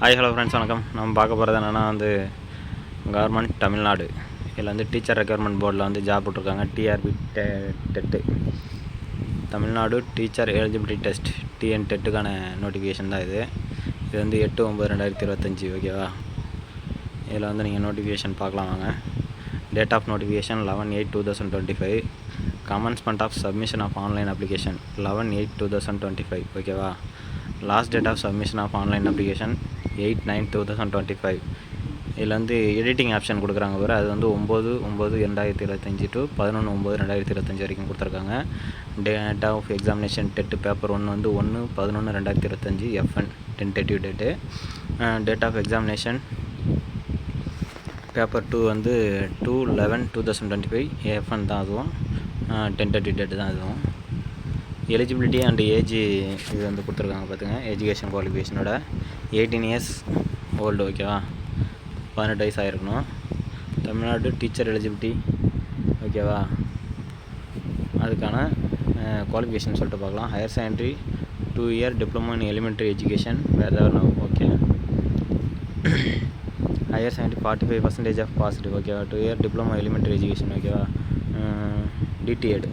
Hi hello friends வணக்கம். நம்ம பார்க்க போகிறது என்னென்னா வந்து கவர்மெண்ட் தமிழ்நாடு. இதில் வந்து டீச்சர் ரெக்யர்மெண்ட் போர்டில் வந்து ஜாப் போட்டிருக்காங்க. TRB TET Tamil Nadu teacher eligibility test TN டெட்டுக்கான notification தான் இது. இது வந்து எட்டு ஒம்பது ரெண்டாயிரத்தி இருபத்தஞ்சி ஓகேவா இதில் வந்து நீங்கள் நோட்டிஃபிகேஷன் பார்க்கலாம் வாங்க. Date of notification eleven eight two thousand twenty five commencement of submission of online application eleven eight two thousand twenty five ஓகேவா last date of submission of online application eight nine two thousand twenty five. இதில் வந்து editing option கொடுக்குறாங்க பாரு. அது வந்து ஒம்பது ஒம்பது ரெண்டாயிரத்தி இருபத்தஞ்சி டு பதினொன்று ஒம்பது ரெண்டாயிரத்தி இருபத்தஞ்சி வரைக்கும் கொடுத்துருக்காங்க. Date of examination TET paper ஒன்று வந்து ஒன்று பதினொன்று ரெண்டாயிரத்தி இருபத்தஞ்சி FN tentative date date of examination paper two வந்து two eleven two thousand twenty five FN தான் அதுவும். டென்டேட்டிவ் டேட்டு தான் அதுவும். எலிஜிபிலிட்டி அண்ட் ஏஜ் இது வந்து கொடுத்துருக்காங்க பார்த்துங்க. எஜுகேஷன் குவாலிஃபிகேஷனோட எயிட்டீன் இயர்ஸ் ஓல்டு ஓகேவா பதினெட்டு வயசு ஆகிருக்கணும் தமிழ்நாடு டீச்சர் எலிஜிபிலிட்டி ஓகேவா அதுக்கான குவாலிஃபிகேஷன் சொல்லிட்டு பார்க்கலாம். Higher secondary two year diploma in elementary education வேறு ஏதாவது okay higher secondary forty five percentage of positive ஓகேவா two year diploma elementary education ஓகேவா டிடிஎட்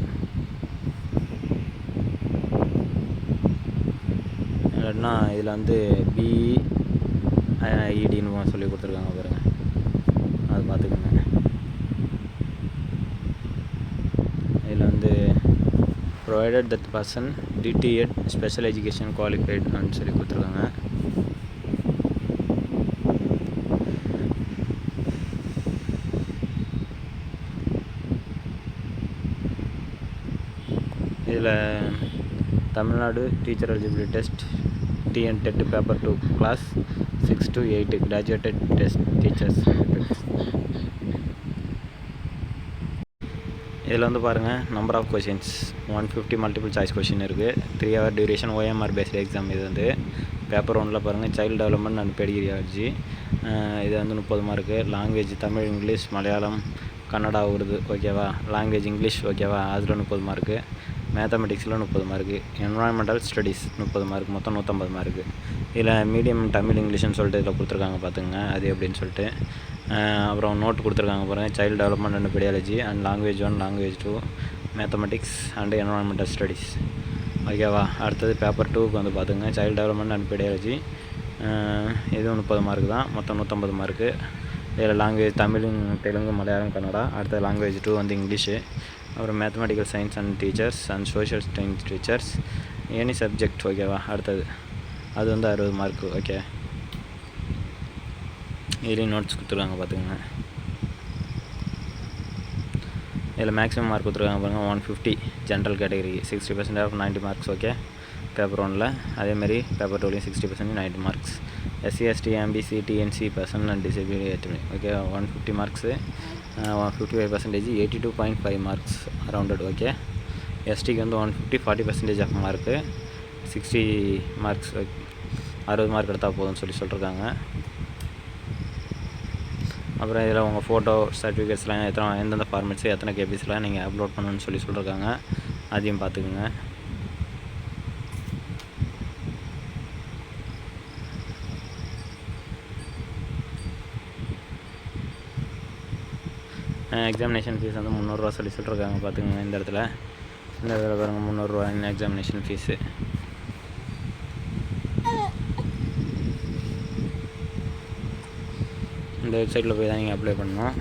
இல்லைன்னா இதில் வந்து பிஇ ஐஇடின்னு e, சொல்லி கொடுத்துருக்காங்க பாருங்க. அது பார்த்துக்கோங்க. இதில் வந்து provided that person DTEd special education qualified அப்படின்னு சொல்லி கொடுத்துருக்காங்க. இதில் Tamil Nadu teacher eligibility test TN TET paper two class six to eight graduated test teachers இதில் வந்து பாருங்கள் number of questions one fifty multiple choice question இருக்குது three hour duration OMR based exam இது வந்து. பேப்பர் ஒன்றில் பாருங்கள் child development and பெடிகிரியாலஜி இது வந்து முப்பது mark language Tamil English Malayalam Kannada Urdu. ஓகேவா லாங்குவேஜ் இங்கிலீஷ் ஓகேவா அதில் முப்பது மார்க்கு மேத்தமெட்டிக்ஸில் முப்பது மார்க்கு என்வரான்மெண்டல் ஸ்டடீஸ் முப்பது மார்க் மொத்தம் நூற்றம்பது மார்க்கு இதில் மீடியம் தமிழ் இங்கிலீஷ்னு சொல்லிட்டு இதில் கொடுத்துருக்காங்க பார்த்துங்க அது எப்படின்னு சொல்லிட்டு. அப்புறம் நோட் கொடுத்துருக்காங்க பாருங்கள் child development and pedagogy and language one language two mathematics and environmental studies ஓகேவா அடுத்தது பேப்பர் டூக்கு வந்து பார்த்துங்க சைல்டு டெவலப்மெண்ட் அண்ட் பெடியாலஜி இதுவும் முப்பது மார்க் தான் மொத்தம் நூற்றம்பது மார்க்கு இதில் லாங்குவேஜ் தமிழ் தெலுங்கு மலையாளம் கன்னடா அடுத்த லாங்குவேஜ் டூ வந்து இங்கிலீஷு அப்புறம் mathematical science and teachers and social science teachers any subject ஓகேவா அடுத்தது. அது வந்து அறுபது மார்க்கு ஓகே இதுலேயும் நோட்ஸ் கொடுத்துருக்காங்க பார்த்துக்கோங்க இதில் மேக்ஸிமம் மார்க் கொடுத்துருக்காங்க பாருங்கள் one fifty general category sixty percent of ninety marks okay paper ஒனில் அதேமாதிரி paper டூலையும் sixty percent ninety marks SC ST MBC DNC person and disability okay one fifty marks fifty five percentage eighty two point five marks rounded okay எஸ்டிக்கு வந்து one fifty forty percentage of mark sixty marks அறுபது mark எடுத்தால் போதும்னு சொல்லி சொல்லியிருக்காங்க அப்புறம் இதில் உங்கள் ஃபோட்டோ சர்டிஃபிகேட்ஸ்லாம் எத்தனை எந்தெந்த ஃபார்மேட்ஸு எத்தனை கேபிஸ்லாம் நீங்கள் அப்லோட் பண்ணணும்னு சொல்லி சொல்லியிருக்காங்க அதையும் பார்த்துக்குங்க. எக்ஸாமினேஷன் ஃபீஸ் வந்து முந்நூறுரூவா சொல்லி சொல்லியிருக்காங்க பார்த்துக்கோங்க இந்த இடத்துல. இந்த இடத்துல பாருங்கள் முந்நூறுரூவா இந்த எக்ஸாமினேஷன் ஃபீஸு இந்த வெப்சைட்டில் போய் தான் நீங்கள் அப்ளை பண்ணணும்.